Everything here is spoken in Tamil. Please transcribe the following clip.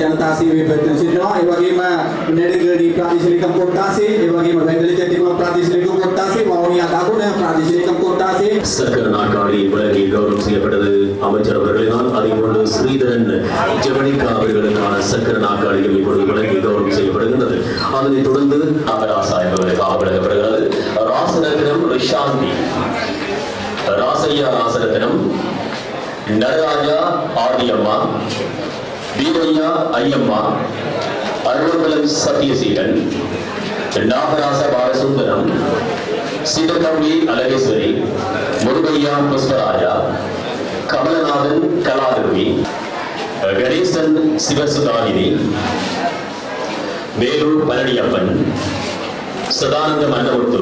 ජනතාසීවේ පැතුම් සිටිනවා. ඒ වගේම නෙඩගඩි ප්‍රාදේශීය කොට්ටාසේ, ඒ වගේම බෙන්ගලි තෙටිකුල ප්‍රාදේශීය කොට්ටාසේ, වවුනියා දකුණ ප්‍රාදේශීය கொட்டாசே சக்கர நாற்காலி வழங்கி கௌரவம் செய்யப்பட்டது அமைச்சர் அவர்களினால் அதே போன்று ஸ்ரீதரன் ஜெவனிகா அவர்களுக்கான சக்கர நாற்காலிகள் இப்பொழுது வழங்கி கௌரவம் செய்யப்படுகின்றது அதனைத் தொடர்ந்து அபராசா என்பவருக்காக வழங்கப்படுகிறது ராசரத்னம் ரிஷாந்தி ராசையா ராசரத்னம் நடராஜா ஆதியம்மா வீரையா ஐயம்மா அருள்மலம் சத்யசீலன் நாகராச பாலசுந்தரம் சீதகம்பி அழகேஸ்வரி முருகையா புஷ்பராஜா கமலநாதன் கலாதேவி கணேசன் சிவசுதாகினி வேலூர் பழனியப்பன் சதானந்த மன்னமுத்து